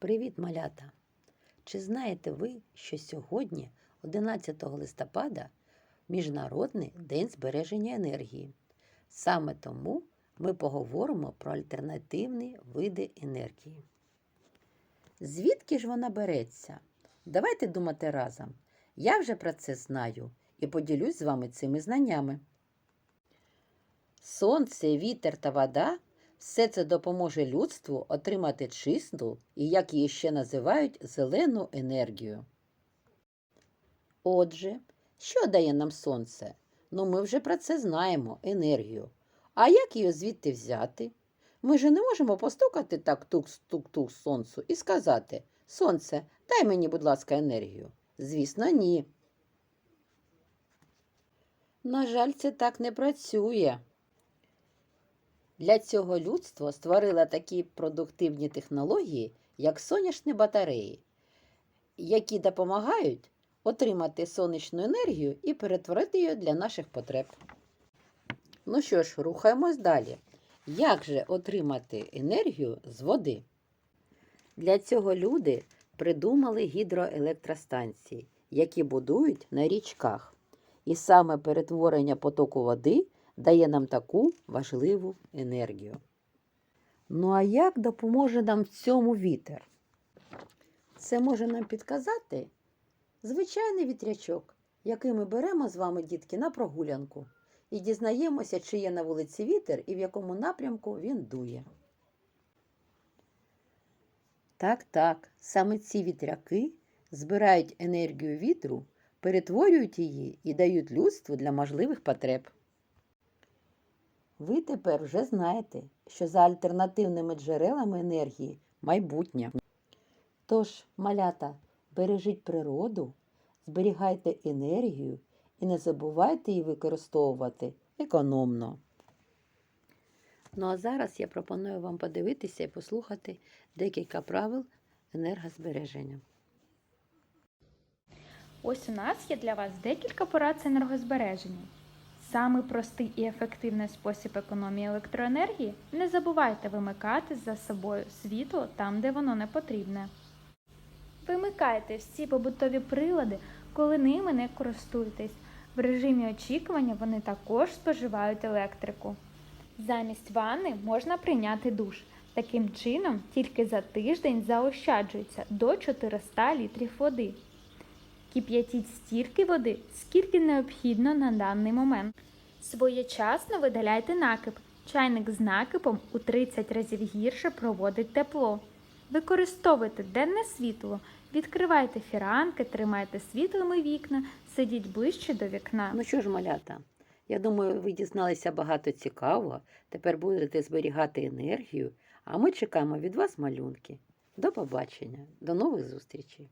Привіт, малята! Чи знаєте ви, що сьогодні, 11 листопада, Міжнародний день збереження енергії? Саме тому ми поговоримо про альтернативні види енергії. Звідки ж вона береться? Давайте думати разом. Я вже про це знаю і поділюсь з вами цими знаннями. Сонце, вітер та вода все це допоможе людству отримати чисту і, як її ще називають, зелену енергію. Отже, що дає нам сонце? Ну, ми вже про це знаємо енергію. А як її звідти взяти? Ми же не можемо постукати так тук-тук-тук сонцю і сказати Сонце, дай мені, будь ласка, енергію. Звісно, ні. На жаль, це так не працює. Для цього людство створило такі продуктивні технології, як сонячні батареї, які допомагають отримати сонячну енергію і перетворити її для наших потреб. Ну що ж, рухаємось далі. Як же отримати енергію з води? Для цього люди придумали гідроелектростанції, які будують на річках. І саме перетворення потоку води дає нам таку важливу енергію. Ну а як допоможе нам в цьому вітер? Це може нам підказати звичайний вітрячок, який ми беремо з вами, дітки, на прогулянку і дізнаємося, чи є на вулиці вітер і в якому напрямку він дує. Так, так, саме ці вітряки збирають енергію вітру, перетворюють її і дають людству для можливих потреб. Ви тепер вже знаєте, що за альтернативними джерелами енергії майбутнє. Тож, малята, бережіть природу, зберігайте енергію і не забувайте її використовувати економно. Ну а зараз я пропоную вам подивитися і послухати декілька правил енергозбереження. Ось у нас є для вас декілька порад з енергозбереження. Самий простий і ефективний спосіб економії електроенергії не забувайте вимикати за собою світло там, де воно не потрібне. Вимикайте всі побутові прилади, коли ними не користуєтесь. В режимі очікування вони також споживають електрику. Замість ванни можна прийняти душ. Таким чином, тільки за тиждень заощаджується до 400 літрів води. Кип'ятіть стільки води, скільки необхідно на даний момент. Своєчасно видаляйте накип. Чайник з накипом у 30 разів гірше проводить тепло. Використовуйте денне світло, відкривайте фіранки, тримайте світлими вікна, сидіть ближче до вікна. Ну що ж, малята, я думаю, ви дізналися багато цікавого. Тепер будете зберігати енергію, а ми чекаємо від вас малюнки. До побачення, до нових зустрічей!